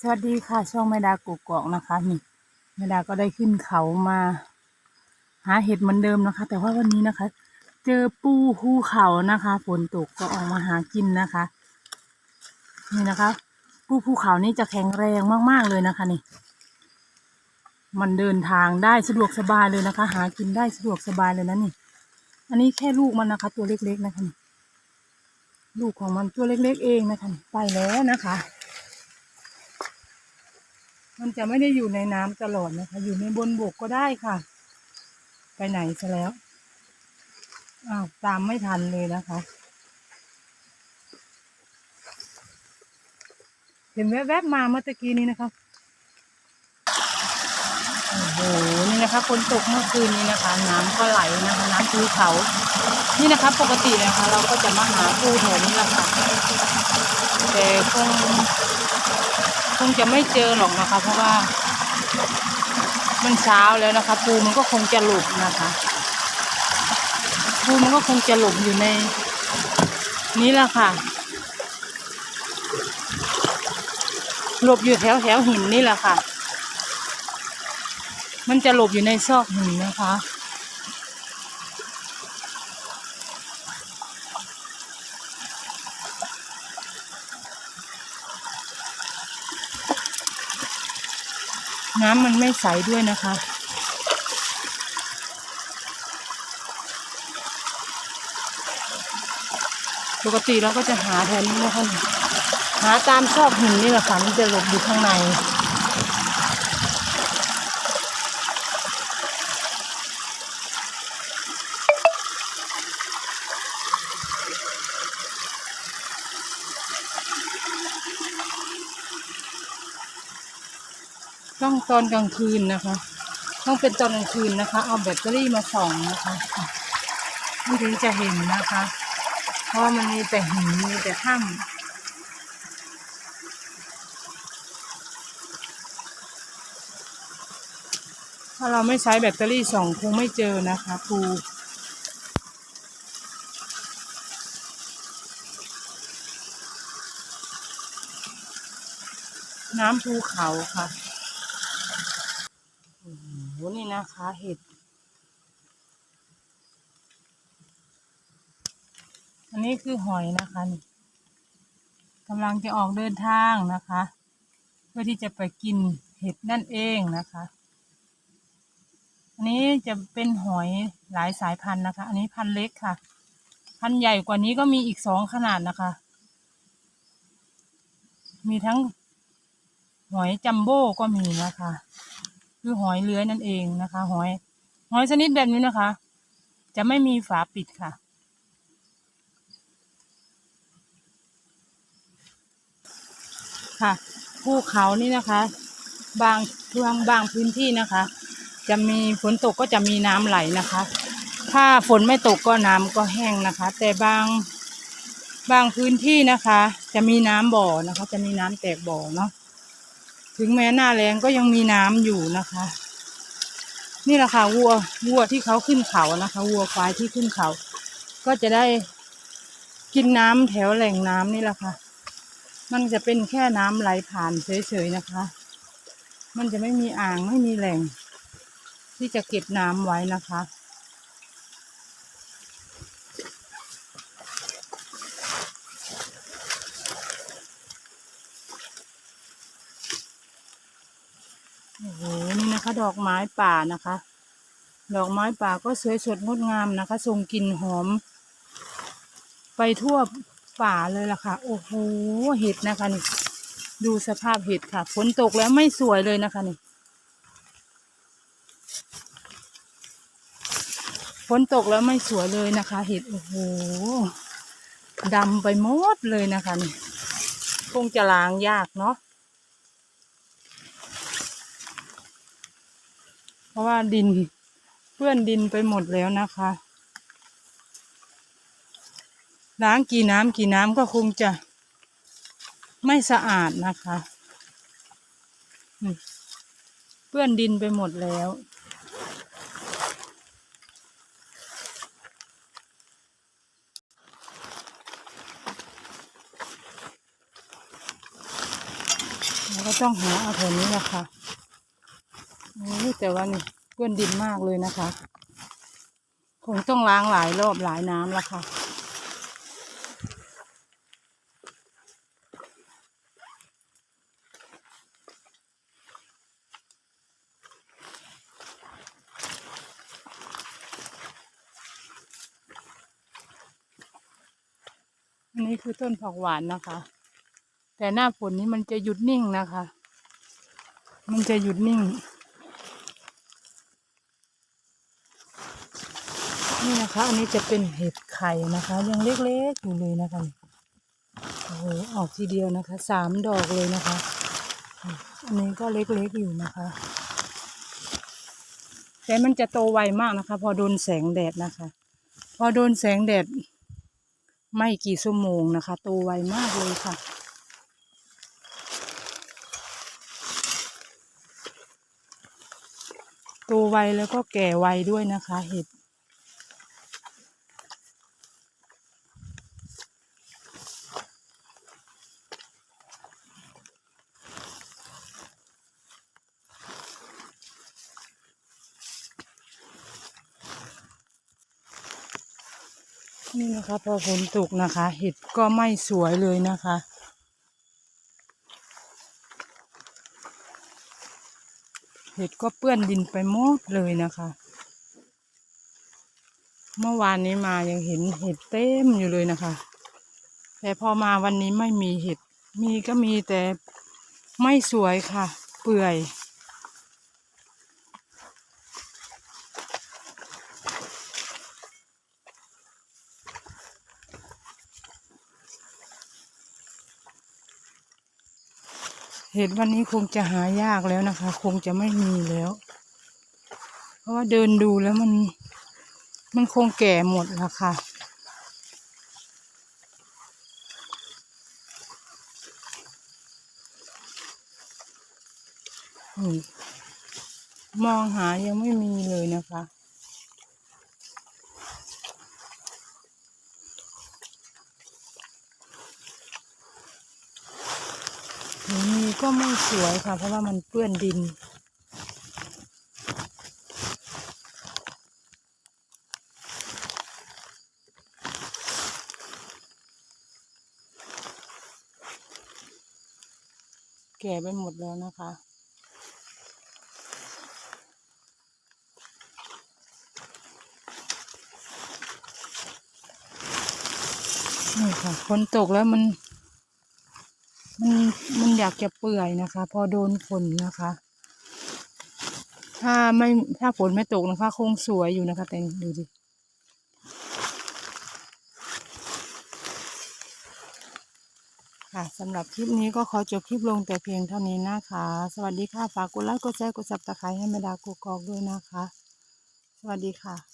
สวัสดีค่ะ ช่องแม่ดากุกกอกนะคะนี่แม่ดาก็ได้ขึ้นเขามา หาเห็ดเหมือนเดิมนะคะ แต่ว่าวันนี้นะคะ เจอปูภูเขานะคะฝนตกก็ออกมาหากินนะคะ นี่นะคะ ปูภูเขานี่จะแข็งแรงมากๆเลยนะคะนี่ มันเดินทางได้สะดวกสบายเลยนะคะ หากินได้สะดวกสบายเลยนะนี่ อันนี้แค่ลูกมันนะคะ ตัวเล็กๆนะคะนี่ลูกของมันตัวเล็กๆเองนะคะไปแล้วนะคะ มันจะไม่ได้อยู่ในน้ำตลอดนะคะ อยู่ในบนบกก็ได้ค่ะ ไปไหนซะแล้วอ้าวตามไม่ทันเลยนะคะ เห็นแวบๆมาเมื่อตะกี้นี้นะคะโอ้โหนี่นะคะฝนตกเมื่อคืนนี้นะคะ น้ำก็ไหลนะคะน้ำภูเขา นี่นะคะ ปกตินะคะ เราก็จะมาหาปูแถวนี้แหละค่ะแต่คง คงจะไม่เจอหรอกนะคะ เพราะว่า มันเช้าแล้วนะคะ ปูมันก็คงจะหลบนะคะปูมันก็คงจะหลบอยู่ใน นี้แหละค่ะหลบอยู่แถวแถวหินนี่แหละค่ะ มันจะหลบอยู่ในซอกหินนะคะ น้ำมันไม่ใสด้วยนะคะ ปกติเราก็จะหาแถวนี้นะคะหาตามซอกหินนี่แหละค่ะมันจะหลบอยู่ข้างใน ต้องตอนกลางคืนนะคะ ต้องเป็นตอนกลางคืนนะคะ เอาแบตเตอรี่มาส่องนะคะมันถึงจะเห็นนะคะ เพราะมันมีแต่หินมีแต่ถ้ำถ้าเราไม่ใช้แบตเตอรี่สองคงไม่เจอนะคะครูน้ำภูเขาค่ะ นี่นะคะเห็ด อันนี้คือหอยนะคะนี่กำลังจะออกเดินทางนะคะ เพื่อที่จะไปกินเห็ดนั่นเองนะคะ อันนี้จะเป็นหอยหลายสายพันธุ์นะคะ อันนี้พันธุ์เล็กค่ะ พันธุ์ใหญ่กว่านี้ก็มีอีกสองขนาดนะคะ มีทั้งหอยจัมโบ้ก็มีนะคะ คือหอยเลื้อยนั่นเองนะคะ หอย หอยชนิดแบบนี้นะคะ จะไม่มีฝาปิดค่ะ ค่ะภูเขานี่นะคะ บางบางบางพื้นที่นะคะ จะมีฝนตกก็จะมีน้ำไหลนะคะ ถ้าฝนไม่ตกก็น้ำก็แห้งนะคะ แต่บางบางพื้นที่นะคะ จะมีน้ำบ่อนะคะ จะมีน้ำแตกบ่อเนาะ ถึงแม้หน้าแรงก็ยังมีน้ำอยู่นะคะ นี่แหละค่ะวัววัวที่เขาขึ้นเขานะคะวัวควายที่ขึ้นเขา ก็จะได้กินน้ำแถวแหล่งน้ำนี่แหละค่ะ มันจะเป็นแค่น้ำไหลผ่านเฉยๆนะคะ มันจะไม่มีอ่างไม่มีแหล่ง ที่จะเก็บน้ำไว้นะคะ โอ้โห นี่นะคะ ดอกไม้ป่านะคะ ดอกไม้ป่าก็สวยสดงดงามนะคะทรงกลิ่นหอม ไปทั่วป่าเลยล่ะค่ะ โอ้โหเห็ดนะคะนี่ดูสภาพเห็ดค่ะฝนตกแล้วไม่สวยเลยนะคะนี่ฝนตกแล้วไม่สวยเลยนะคะ เห็ดโอ้โหดำไปหมดเลยนะคะนี่คงจะล้างยากเนาะ เพ ราะว่าดินเปื้อนดินไปหมดแล้วนะคะ ล้างกี่น้ำกี่น้ำก็คงจะไม่สะอาดนะคะเปื้อนดินไปหมดแล้วเราก็ต้องหาเอาแถวนี้แหละค่ะ โอ้แต่ว่านี่เปื้อนดินมากเลยนะคะ คงต้องล้างหลายรอบหลายน้ำแล้วค่ะ อันนี้คือต้นผักหวานนะคะ แต่หน้าฝนนี้มันจะหยุดนิ่งนะคะ มันจะหยุดนิ่ง นี่นะคะ อันนี้จะเป็นเห็ดไข่นะคะ ยังเล็กๆอยู่เลยนะคะโอ้โหออกทีเดียวนะคะสามดอกเลยนะคะ อันนี้ก็เล็กๆอยู่นะคะ แต่มันจะโตไวมากนะคะ พอโดนแสงแดดนะคะ พอโดนแสงแดด ไม่กี่ชั่วโมงนะคะ โตไวมากเลยค่ะโตไวแล้วก็แก่ไวด้วยนะคะ เห็ด นี่นะคะพอฝนตกนะคะ เห็ดก็ไม่สวยเลยนะคะ เห็ดก็เปื้อนดินไปหมดเลยนะคะ เมื่อวานนี้มายังเห็นเห็ดเต็มอยู่เลยนะคะ แต่พอมาวันนี้ไม่มีเห็ดมีก็มีแต่ไม่สวยค่ะ เปื่อย เห็ดวันนี้คงจะหายากแล้วนะคะ คงจะไม่มีแล้ว เพราะว่าเดินดูแล้วมัน มันคงแก่หมดแล้วค่ะมองหายังไม่มีเลยนะคะ มี ก็ไม่สวยค่ะ เพราะว่ามันเปื้อนดิน แก่ไปหมดแล้วนะคะนี่ค่ะฝนตกแล้วมัน มันมัน อยากจะเปื่อยนะคะ พอโดนฝนนะคะ ถ้าไม่ถ้าฝนไม่ตกนะคะ คงสวยอยู่นะคะ แต่ดูดิค่ะสำหรับคลิปนี้ก็ขอจบคลิปลงแต่เพียงเท่านี้นะคะ สวัสดีค่ะ ฝากกดไลค์กดแชร์กดซับสไครต์ให้แม่ดากูกอกด้วยนะคะ สวัสดีค่ะ